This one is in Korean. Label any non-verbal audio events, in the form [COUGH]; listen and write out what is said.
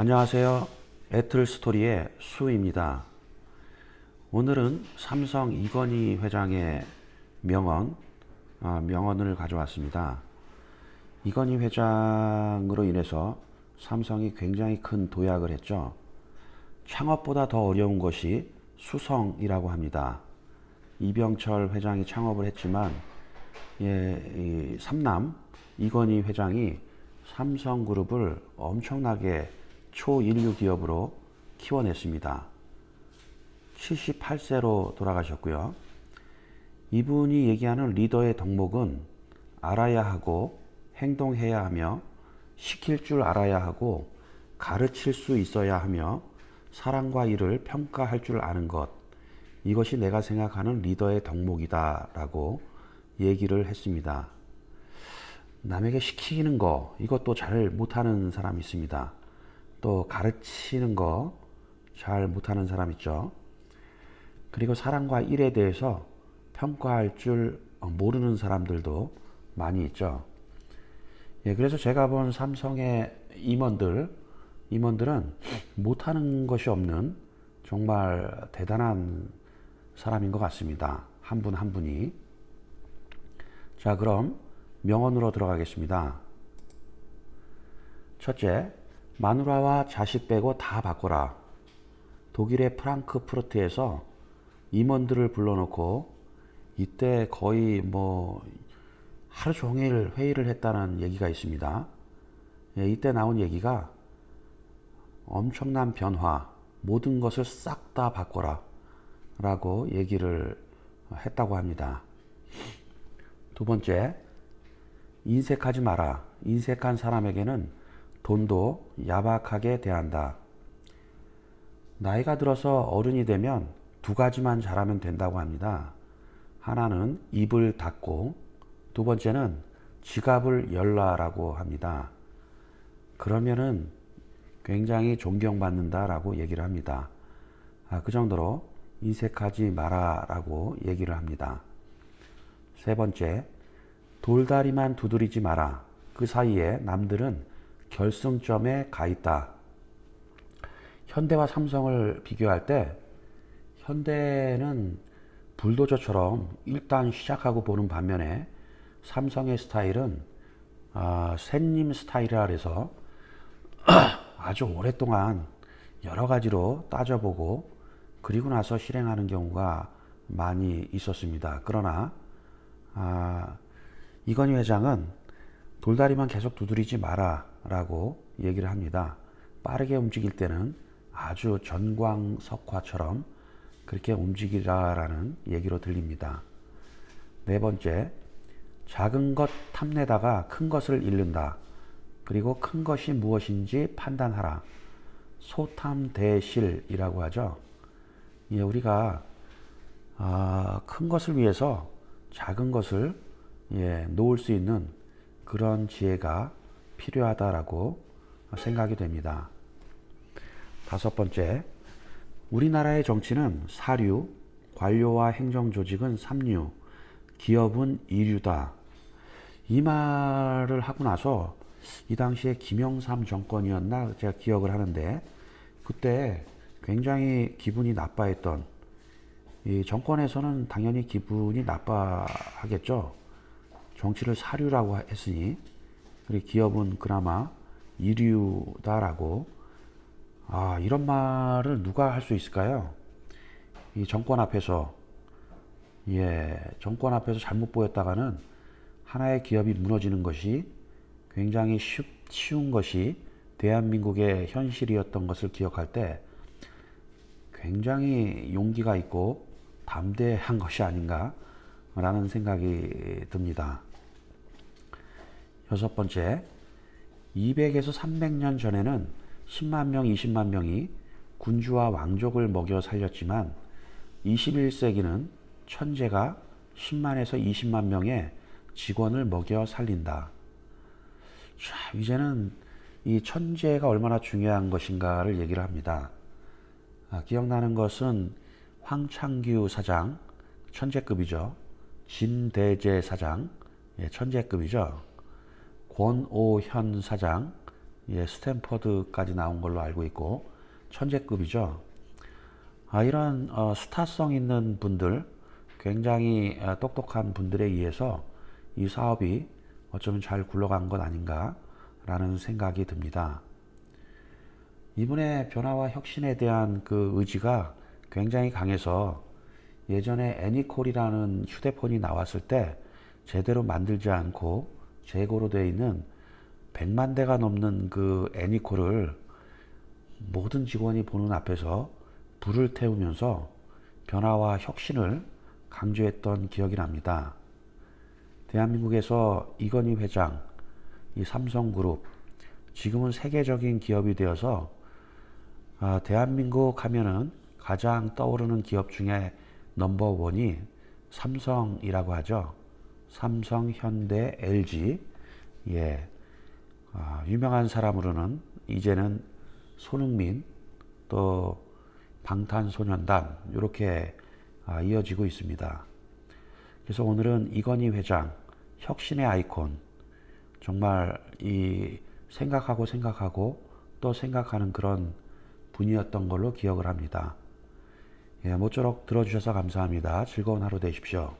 안녕하세요. 애틀 스토리의 수입니다. 오늘은 삼성 이건희 회장의 명언, 아, 명언을 가져왔습니다. 이건희 회장으로 인해서 삼성이 굉장히 큰 도약을 했죠. 창업보다 더 어려운 것이 수성이라고 합니다. 이병철 회장이 창업을 했지만 예, 이 삼남 이건희 회장이 삼성그룹을 엄청나게 초인류 기업으로 키워냈습니다. 78세로 돌아가셨고요. 이분이 얘기하는 리더의 덕목은 알아야 하고 행동해야 하며 시킬 줄 알아야 하고 가르칠 수 있어야 하며 사랑과 일을 평가할 줄 아는 것. 이것이 내가 생각하는 리더의 덕목이다 라고 얘기를 했습니다. 남에게 시키는 거, 이것도 잘 못하는 사람 있습니다. 또 가르치는 거 잘 못하는 사람 있죠. 그리고 사랑과 일에 대해서 평가할 줄 모르는 사람들도 많이 있죠. 예, 그래서 제가 본 삼성의 임원들, 임원들은 못하는 것이 없는 정말 대단한 사람인 것 같습니다. 한 분한 분이. 자, 그럼 명언으로 들어가겠습니다. 첫째, 마누라와 자식 빼고 다 바꿔라. 독일의 프랑크푸르트에서 임원들을 불러놓고 이때 거의 뭐 하루 종일 회의를 했다는 얘기가 있습니다. 예, 이때 나온 얘기가 엄청난 변화, 모든 것을 싹 다 바꿔라 라고 얘기를 했다고 합니다. 두 번째, 인색하지 마라. 인색한 사람에게는 돈도 야박하게 대한다. 나이가 들어서 어른이 되면 두 가지만 잘하면 된다고 합니다. 하나는 입을 닫고 두 번째는 지갑을 열라라고 합니다. 그러면은 굉장히 존경받는다라고 얘기를 합니다. 아, 그 정도로 인색하지 마라라고 얘기를 합니다. 세 번째, 돌다리만 두드리지 마라. 그 사이에 남들은 결승점에 가 있다. 현대와 삼성을 비교할 때 현대는 불도저처럼 일단 시작하고 보는 반면에 삼성의 스타일은 아, 샌님 스타일이라 그래서 [CLEARS THROAT] 아주 오랫동안 여러 가지로 따져보고 그리고 나서 실행하는 경우가 많이 있었습니다. 그러나 아, 이건희 회장은 돌다리만 계속 두드리지 마라 라고 얘기를 합니다. 빠르게 움직일 때는 아주 전광석화처럼 그렇게 움직이라라는 얘기로 들립니다. 네 번째, 작은 것 탐내다가 큰 것을 잃는다. 그리고 큰 것이 무엇인지 판단하라. 소탐대실이라고 하죠. 예, 우리가 아, 큰 것을 위해서 작은 것을 예, 놓을 수 있는 그런 지혜가 필요하다라고 생각이 됩니다. 다섯 번째, 우리나라의 정치는 사류, 관료와 행정 조직은 삼류, 기업은 이류다. 이 말을 하고 나서 이 당시에 김영삼 정권이었나 제가 기억을 하는데 그때 굉장히 기분이 나빠했던 이 정권에서는 당연히 기분이 나빠하겠죠. 정치를 사류라고 했으니 그리고 기업은 그나마 이류다라고 아 이런 말을 누가 할 수 있을까요? 이 정권 앞에서 예 정권 앞에서 잘못 보였다가는 하나의 기업이 무너지는 것이 굉장히 쉽, 쉬운 것이 대한민국의 현실이었던 것을 기억할 때 굉장히 용기가 있고 담대한 것이 아닌가라는 생각이 듭니다. 여섯 번째, 200에서 300년 전에는 10만 명, 20만 명이 군주와 왕족을 먹여 살렸지만 21세기는 천재가 10만에서 20만 명의 직원을 먹여 살린다. 자, 이제는 이 천재가 얼마나 중요한 것인가를 얘기를 합니다. 아, 기억나는 것은 황창규 사장, 천재급이죠. 진대재 사장, 예, 천재급이죠. 권오현 사장, 예, 스탠퍼드까지 나온 걸로 알고 있고 천재급이죠. 아, 이런 어, 스타성 있는 분들, 굉장히 어, 똑똑한 분들에 의해서 이 사업이 어쩌면 잘 굴러간 것 아닌가라는 생각이 듭니다. 이분의 변화와 혁신에 대한 그 의지가 굉장히 강해서 예전에 애니콜이라는 휴대폰이 나왔을 때 제대로 만들지 않고 재고로 되어 있는 100만 대가 넘는 그 애니콜을 모든 직원이 보는 앞에서 불을 태우면서 변화와 혁신을 강조했던 기억이 납니다. 대한민국에서 이건희 회장, 이 삼성그룹, 지금은 세계적인 기업이 되어서 아, 대한민국 하면은 가장 떠오르는 기업 중에 넘버원이 삼성이라고 하죠. 삼성, 현대, LG. 예. 아, 유명한 사람으로는 이제는 손흥민, 또 방탄소년단, 이렇게 아, 이어지고 있습니다. 그래서 오늘은 이건희 회장, 혁신의 아이콘, 정말 이 생각하고 생각하고 또 생각하는 그런 분이었던 걸로 기억을 합니다. 예, 모쪼록 들어주셔서 감사합니다. 즐거운 하루 되십시오.